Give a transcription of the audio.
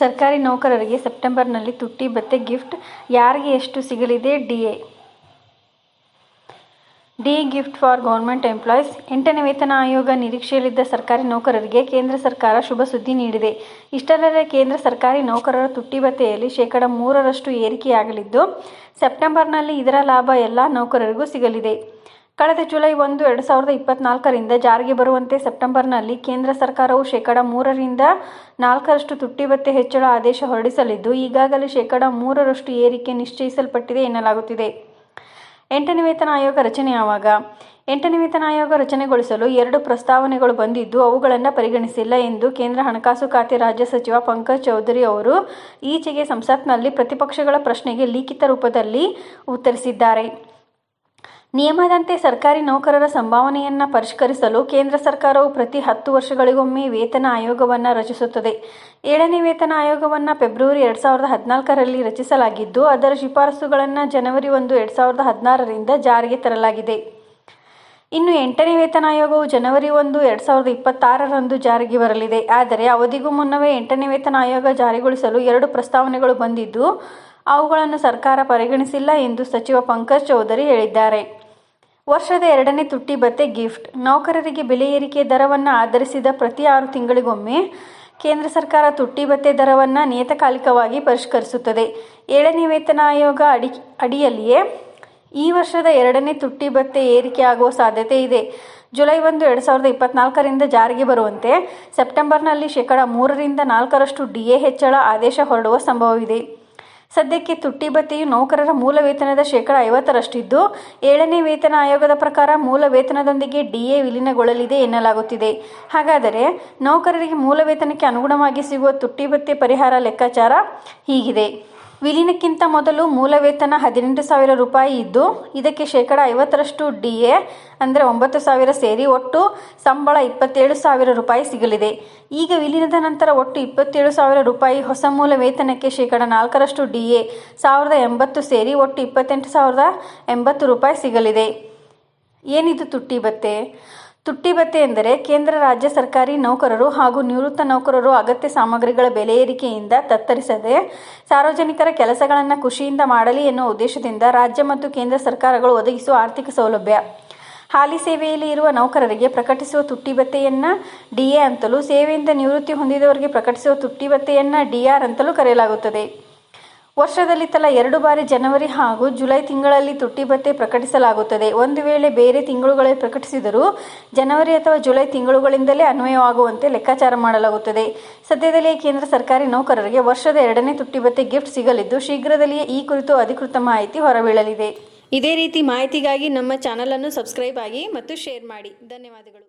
ಸರ್ಕಾರಿ ನೌಕರರಿಗೆ ಸೆಪ್ಟೆಂಬರ್ನಲ್ಲಿ ತುಟ್ಟಿ ಭತ್ಯೆ ಗಿಫ್ಟ್ ಯಾರಿಗೆ ಎಷ್ಟು ಸಿಗಲಿದೆ? DA. D, gift for government employees. ಎಂಟನೇ ವೇತನ ಆಯೋಗ ನಿರೀಕ್ಷೆಯಲ್ಲಿದ್ದ ಸರ್ಕಾರಿ ನೌಕರರಿಗೆ ಕೇಂದ್ರ ಸರ್ಕಾರ ಶುಭ ಸುದ್ದಿ ನೀಡಿದೆ. ಇಷ್ಟರಲ್ಲೇ ಕೇಂದ್ರ ಸರ್ಕಾರಿ ನೌಕರರ ತುಟ್ಟಿ ಭತ್ಯೆಯಲ್ಲಿ ಶೇಕಡ ಮೂರರಷ್ಟು ಏರಿಕೆಯಾಗಲಿದ್ದು, ಸೆಪ್ಟೆಂಬರ್ನಲ್ಲಿ ಇದರ ಲಾಭ ಎಲ್ಲ ನೌಕರರಿಗೂ ಸಿಗಲಿದೆ. ಕಳೆದ ಜುಲೈ ಒಂದು, ಎರಡು ಸಾವಿರದ ಇಪ್ಪತ್ನಾಲ್ಕರಿಂದ ಜಾರಿಗೆ ಬರುವಂತೆ ಸೆಪ್ಟೆಂಬರ್ನಲ್ಲಿ ಕೇಂದ್ರ ಸರ್ಕಾರವು ಶೇಕಡ ಮೂರರಿಂದ ನಾಲ್ಕರಷ್ಟು ತುಟ್ಟಿ ಭತ್ಯೆ ಹೆಚ್ಚಳ ಆದೇಶ ಹೊರಡಿಸಲಿದ್ದು, ಈಗಾಗಲೇ ಶೇಕಡ ಮೂರರಷ್ಟು ಏರಿಕೆ ನಿಶ್ಚಯಿಸಲ್ಪಟ್ಟಿದೆ ಎನ್ನಲಾಗುತ್ತಿದೆ. ಎಂಟನೇ ವೇತನ ಆಯೋಗ ರಚನೆ ಯಾವಾಗ ಎಂಟನೇ ವೇತನ ಆಯೋಗ ರಚನೆಗೊಳಿಸಲು ಎರಡು ಪ್ರಸ್ತಾವನೆಗಳು ಬಂದಿದ್ದು, ಅವುಗಳನ್ನು ಪರಿಗಣಿಸಿಲ್ಲ ಎಂದು ಕೇಂದ್ರ ಹಣಕಾಸು ಖಾತೆ ರಾಜ್ಯ ಸಚಿವ ಪಂಕಜ್ ಚೌಧರಿ ಅವರು ಈಚೆಗೆ ಸಂಸತ್ನಲ್ಲಿ ಪ್ರತಿಪಕ್ಷಗಳ ಪ್ರಶ್ನೆಗೆ ಲಿಖಿತ ರೂಪದಲ್ಲಿ ಉತ್ತರಿಸಿದ್ದಾರೆ. ನಿಯಮದಂತೆ ಸರ್ಕಾರಿ ನೌಕರರ ಸಂಭಾವನೆಯನ್ನು ಪರಿಷ್ಕರಿಸಲು ಕೇಂದ್ರ ಸರ್ಕಾರವು ಪ್ರತಿ ಹತ್ತು ವರ್ಷಗಳಿಗೊಮ್ಮೆ ವೇತನ ಆಯೋಗವನ್ನು ರಚಿಸುತ್ತದೆ. ಏಳನೇ ವೇತನ ಆಯೋಗವನ್ನು ಫೆಬ್ರವರಿ ಎರಡು ಸಾವಿರದ ಹದಿನಾಲ್ಕರಲ್ಲಿ ರಚಿಸಲಾಗಿದ್ದು, ಅದರ ಶಿಫಾರಸುಗಳನ್ನು ಜನವರಿ ಒಂದು ಎರಡು ಸಾವಿರದ ಹದಿನಾರರಿಂದ ಜಾರಿಗೆ ತರಲಾಗಿದೆ. ಇನ್ನು ಎಂಟನೇ ವೇತನ ಆಯೋಗವು ಜನವರಿ ಒಂದು ಎರಡು ಸಾವಿರದ ಇಪ್ಪತ್ತಾರರಂದು ಜಾರಿಗೆ ಬರಲಿದೆ. ಆದರೆ, ಅವಧಿಗೂ ಮುನ್ನವೇ ಎಂಟನೇ ವೇತನ ಆಯೋಗ ಜಾರಿಗೊಳಿಸಲು ಎರಡು ಪ್ರಸ್ತಾವನೆಗಳು ಬಂದಿದ್ದು ಅವುಗಳನ್ನು ಸರ್ಕಾರ ಪರಿಗಣಿಸಿಲ್ಲ ಎಂದು ಸಚಿವ ಪಂಕಜ್ ಚೌಧರಿ ಹೇಳಿದ್ದಾರೆ. ವರ್ಷದ ಎರಡನೇ ತುಟ್ಟಿ ಭತ್ತೆ ಗಿಫ್ಟ್. ನೌಕರರಿಗೆ ಬೆಲೆ ಏರಿಕೆ ದರವನ್ನು ಆಧರಿಸಿದ ಪ್ರತಿ ಆರು ತಿಂಗಳಿಗೊಮ್ಮೆ ಕೇಂದ್ರ ಸರ್ಕಾರ ತುಟ್ಟಿ ಭತ್ತೆ ದರವನ್ನು ನಿಯತಕಾಲಿಕವಾಗಿ ಪರಿಷ್ಕರಿಸುತ್ತದೆ. ಏಳನೇ ವೇತನ ಆಯೋಗ ಅಡಿ, ಅಡಿಯಲ್ಲಿಯೇ ಈ ವರ್ಷದ ಎರಡನೇ ತುಟ್ಟಿ ಭತ್ಯೆ ಏರಿಕೆಯಾಗುವ ಸಾಧ್ಯತೆ ಇದೆ. ಜುಲೈ ಒಂದು, ಎರಡು ಸಾವಿರದ ಇಪ್ಪತ್ನಾಲ್ಕರಿಂದ ಜಾರಿಗೆ ಬರುವಂತೆ ಸೆಪ್ಟೆಂಬರ್ನಲ್ಲಿ ಶೇಕಡ ಮೂರರಿಂದ ನಾಲ್ಕರಷ್ಟು ಡಿಎ ಹೆಚ್ಚಳ ಆದೇಶ ಹೊರಡುವ ಸಂಭವವಿದೆ. ಸದ್ಯಕ್ಕೆ ತುಟ್ಟಿ ಭತ್ಯೆಯು ನೌಕರರ ಮೂಲ ವೇತನದ ಶೇಕಡ ಐವತ್ತರಷ್ಟಿದ್ದು, ಏಳನೇ ವೇತನ ಆಯೋಗದ ಪ್ರಕಾರ ಮೂಲ ವೇತನದೊಂದಿಗೆ ಡಿಎ ವಿಲೀನಗೊಳ್ಳಲಿದೆ ಎನ್ನಲಾಗುತ್ತಿದೆ. ಹಾಗಾದರೆ ನೌಕರರಿಗೆ ಮೂಲ ವೇತನಕ್ಕೆ ಅನುಗುಣವಾಗಿ ಸಿಗುವ ತುಟ್ಟಿ ಭತ್ಯೆ ಪರಿಹಾರ ಲೆಕ್ಕಾಚಾರ ಹೀಗಿದೆ. ವಿಲೀನಕ್ಕಿಂತ ಮೊದಲು ಮೂಲ ವೇತನ ಹದಿನೆಂಟು ಸಾವಿರ ರೂಪಾಯಿ ಇದ್ದು, ಇದಕ್ಕೆ ಶೇಕಡ ಐವತ್ತರಷ್ಟು ಡಿ ಎ, ಅಂದರೆ ಒಂಬತ್ತು ಸಾವಿರ ಸೇರಿ ಒಟ್ಟು ಸಂಬಳ ಇಪ್ಪತ್ತೇಳು ಸಾವಿರ ರೂಪಾಯಿ ಸಿಗಲಿದೆ. ಈಗ ವಿಲೀನದ ನಂತರ ಒಟ್ಟು ಇಪ್ಪತ್ತೇಳು ಸಾವಿರ ರೂಪಾಯಿ ಹೊಸ ಮೂಲ ವೇತನಕ್ಕೆ ಶೇಕಡ ನಾಲ್ಕರಷ್ಟು ಡಿ ಎ, ಸಾವಿರದ ಎಂಬತ್ತು ಸೇರಿ ಒಟ್ಟು ಇಪ್ಪತ್ತೆಂಟು ಸಾವಿರದ ಎಂಬತ್ತು ರೂಪಾಯಿ ಸಿಗಲಿದೆ. ಏನಿದು ತುಟ್ಟಿ ಭತ್ಯೆ ತುಟ್ಟಿ ಭತ್ಯೆ ಎಂದರೆ ಕೇಂದ್ರ, ರಾಜ್ಯ, ಸರ್ಕಾರಿ ನೌಕರರು ಹಾಗೂ ನಿವೃತ್ತ ನೌಕರರು ಅಗತ್ಯ ಸಾಮಗ್ರಿಗಳ ಬೆಲೆ ಏರಿಕೆಯಿಂದ ತತ್ತರಿಸದೆ ಸಾರ್ವಜನಿಕರ ಕೆಲಸಗಳನ್ನು ಖುಷಿಯಿಂದ ಮಾಡಲಿ ಎನ್ನುವ ಉದ್ದೇಶದಿಂದ ರಾಜ್ಯ ಮತ್ತು ಕೇಂದ್ರ ಸರ್ಕಾರಗಳು ಒದಗಿಸುವ ಆರ್ಥಿಕ ಸೌಲಭ್ಯ. ಹಾಲಿ ಸೇವೆಯಲ್ಲಿ ಇರುವ ನೌಕರರಿಗೆ ಪ್ರಕಟಿಸುವ ತುಟ್ಟಿ ಭತ್ಯೆಯನ್ನು ಡಿಎ ಅಂತಲೂ, ಸೇವೆಯಿಂದ ನಿವೃತ್ತಿ ಹೊಂದಿದವರಿಗೆ ಪ್ರಕಟಿಸುವ ತುಟ್ಟಿ ಭತ್ಯೆಯನ್ನು ಡಿಆರ್ ಅಂತಲೂ ಕರೆಯಲಾಗುತ್ತದೆ. ವರ್ಷದಲ್ಲಿ ತಲಾ ಎರಡು ಬಾರಿ ಜನವರಿ ಹಾಗೂ ಜುಲೈ ತಿಂಗಳಲ್ಲಿ ತುಟ್ಟಿ ಭತ್ತೆ ಪ್ರಕಟಿಸಲಾಗುತ್ತದೆ. ಒಂದು ವೇಳೆ ಬೇರೆ ತಿಂಗಳುಗಳಲ್ಲಿ ಪ್ರಕಟಿಸಿದರೂ ಜನವರಿ ಅಥವಾ ಜುಲೈ ತಿಂಗಳುಗಳಿಂದಲೇ ಅನ್ವಯವಾಗುವಂತೆ ಲೆಕ್ಕಾಚಾರ ಮಾಡಲಾಗುತ್ತದೆ. ಸದ್ಯದಲ್ಲಿಯೇ ಕೇಂದ್ರ ಸರ್ಕಾರಿ ನೌಕರರಿಗೆ ವರ್ಷದ ಎರಡನೇ ತುಟ್ಟಿ ಭತ್ತೆ ಗಿಫ್ಟ್ ಸಿಗಲಿದ್ದು, ಶೀಘ್ರದಲ್ಲಿಯೇ ಈ ಕುರಿತು ಅಧಿಕೃತ ಮಾಹಿತಿ ಹೊರಬೀಳಲಿದೆ. ಇದೇ ರೀತಿ ಮಾಹಿತಿಗಾಗಿ ನಮ್ಮ ಚಾನಲನ್ನು ಸಬ್ಸ್ಕ್ರೈಬ್ ಆಗಿ ಮತ್ತು ಶೇರ್ ಮಾಡಿ. ಧನ್ಯವಾದಗಳು.